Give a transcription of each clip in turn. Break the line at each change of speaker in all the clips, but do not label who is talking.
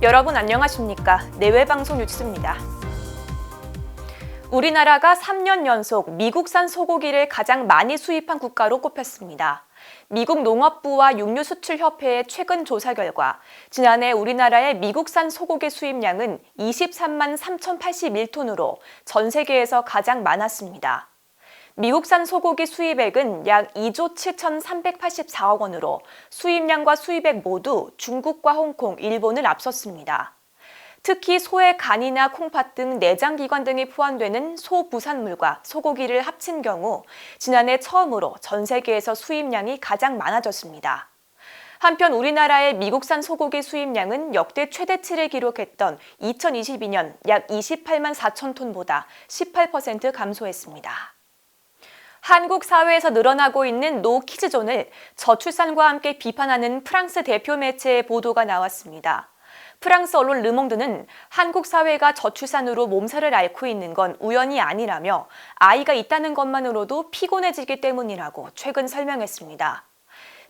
여러분 안녕하십니까? 내외방송 뉴스입니다. 우리나라가 3년 연속 미국산 소고기를 가장 많이 수입한 국가로 꼽혔습니다. 미국 농업부와 육류수출협회의 최근 조사 결과 지난해 우리나라의 미국산 소고기 수입량은 23만 3,081톤으로 전 세계에서 가장 많았습니다. 미국산 소고기 수입액은 약 2조 7,384억 원으로 수입량과 수입액 모두 중국과 홍콩, 일본을 앞섰습니다. 특히 소의 간이나 콩팥 등 내장기관 등이 포함되는 소 부산물과 소고기를 합친 경우 지난해 처음으로 전 세계에서 수입량이 가장 많아졌습니다. 한편 우리나라의 미국산 소고기 수입량은 역대 최대치를 기록했던 2022년 약 28만 4천 톤보다 18% 감소했습니다. 한국 사회에서 늘어나고 있는 노키즈존을 저출산과 함께 비판하는 프랑스 대표 매체의 보도가 나왔습니다. 프랑스 언론 르몽드는 한국 사회가 저출산으로 몸살을 앓고 있는 건 우연이 아니라며 아이가 있다는 것만으로도 피곤해지기 때문이라고 최근 설명했습니다.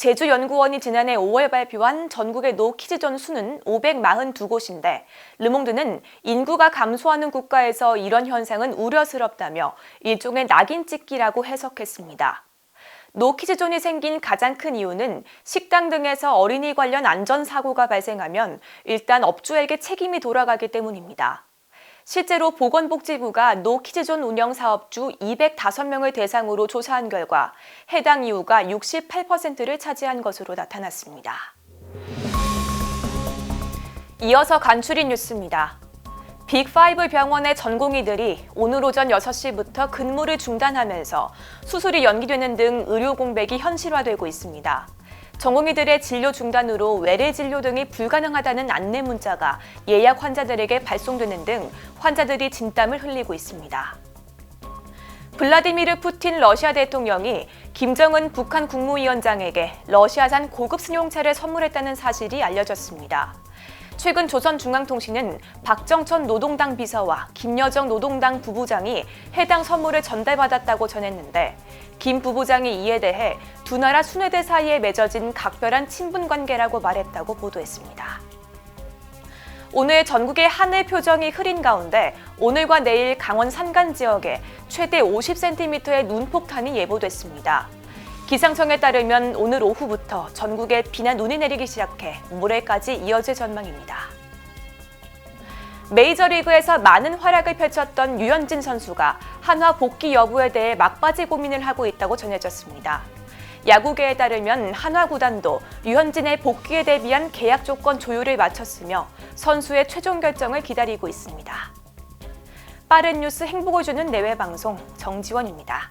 제주연구원이 지난해 5월 발표한 전국의 노키즈존 수는 542곳인데 르몽드는 인구가 감소하는 국가에서 이런 현상은 우려스럽다며 일종의 낙인 찍기라고 해석했습니다. 노키즈존이 생긴 가장 큰 이유는 식당 등에서 어린이 관련 안전사고가 발생하면 일단 업주에게 책임이 돌아가기 때문입니다. 실제로 보건복지부가 노키즈존 운영 사업주 205명을 대상으로 조사한 결과 해당 이유가 68%를 차지한 것으로 나타났습니다. 이어서 간추린 뉴스입니다. 빅5 병원의 전공의들이 오늘 오전 6시부터 근무를 중단하면서 수술이 연기되는 등 의료 공백이 현실화되고 있습니다. 전공의들의 진료 중단으로 외래 진료 등이 불가능하다는 안내 문자가 예약 환자들에게 발송되는 등 환자들이 진땀을 흘리고 있습니다. 블라디미르 푸틴 러시아 대통령이 김정은 북한 국무위원장에게 러시아산 고급 승용차를 선물했다는 사실이 알려졌습니다. 최근 조선중앙통신은 박정천 노동당 비서와 김여정 노동당 부부장이 해당 선물을 전달받았다고 전했는데 김 부부장이 이에 대해 두 나라 순회대 사이에 맺어진 각별한 친분 관계라고 말했다고 보도했습니다. 오늘 전국의 하늘 표정이 흐린 가운데 오늘과 내일 강원 산간 지역에 최대 50cm의 눈폭탄이 예보됐습니다. 기상청에 따르면 오늘 오후부터 전국에 비나 눈이 내리기 시작해 모레까지 이어질 전망입니다. 메이저리그에서 많은 활약을 펼쳤던 유현진 선수가 한화 복귀 여부에 대해 막바지 고민을 하고 있다고 전해졌습니다. 야구계에 따르면 한화 구단도 유현진의 복귀에 대비한 계약 조건 조율을 마쳤으며 선수의 최종 결정을 기다리고 있습니다. 빠른 뉴스 행복을 주는 내외 방송 정지원입니다.